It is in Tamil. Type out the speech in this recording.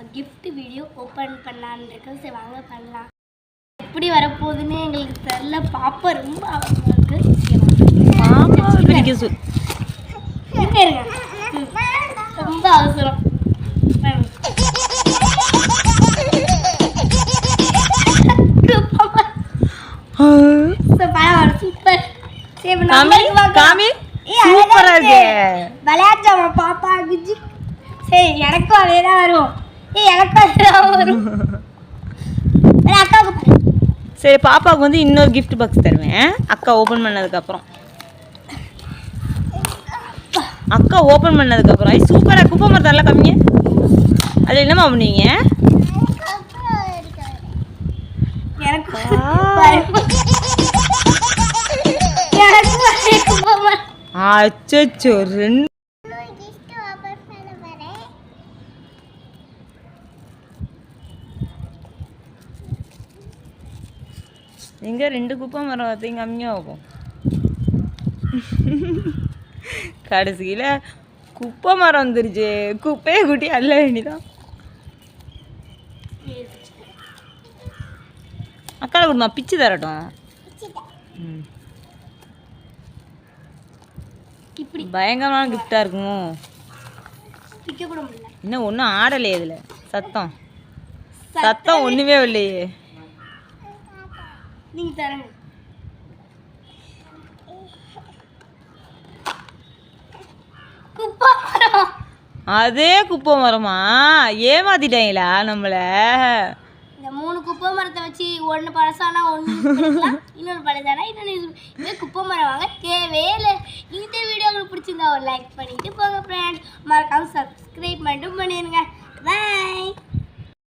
இப்போ gift வீடியோ ஓப்பன் பண்ணலான்னு இருக்கோம். சரி வாங்க பண்ணலாம். எப்படி வரப்போகுதுன்னு எங்களுக்கு தெரில பாப்பா ரொம்ப. ம். ரொம்ப அவசரம். சூப்பர் விளையாட்டாமா பாப்பா சரி எனக்கும் அதே தான் வரும். சரி பாப்பாவுக்கு வந்து இன்னொரு gift பாக்ஸ் தருவேன். அக்கா ஓபன் பண்ணதுக்கு அப்புறம் அக்கா ஓபன் பண்ணதுக்கு அப்புறம் ஐ சூப்பரா குப்பை மரத்தை நல்லா கம்மிங்க அது என்னம்மா பண்ணுவீங்க. அச்சோ ரெண்டு எங்க ரெண்டு குப்பை மரம் பார்த்தீங்க கம்மியாக ஆகும் கடைசியில் குப்பை மரம் வந்துருச்சு. குப்பையை கூட்டி அள்ள வேண்டிதான் அக்காவை கொடுமா பிச்சு தரட்டும். இப்படி. பயங்கரமான கிஃப்டாக இருக்குமோ? இன்னும் ஒன்றும் ஆடலையே இதில். சத்தம். சத்தம் ஒன்றுமே இல்லையே. நீங்க தரங்க அதே குப்பை மரமா? ஏமாத்திட்டாங்களா நம்மளை? இந்த மூணு குப்பை மரத்தை வச்சு ஒன்று பழசானா ஒன்று இன்னொன்று பழசானா இன்னொன்று இதே குப்பை மரம் வாங்க தேவையே இல்லை இந்த வீடியோ உங்களுக்கு பிடிச்சிருந்தா ஒரு லைக் பண்ணிட்டு போங்க ஃப்ரெண்ட்ஸ் மறக்காம சப்ஸ்கிரைப் மட்டும் பண்ணிடுங்க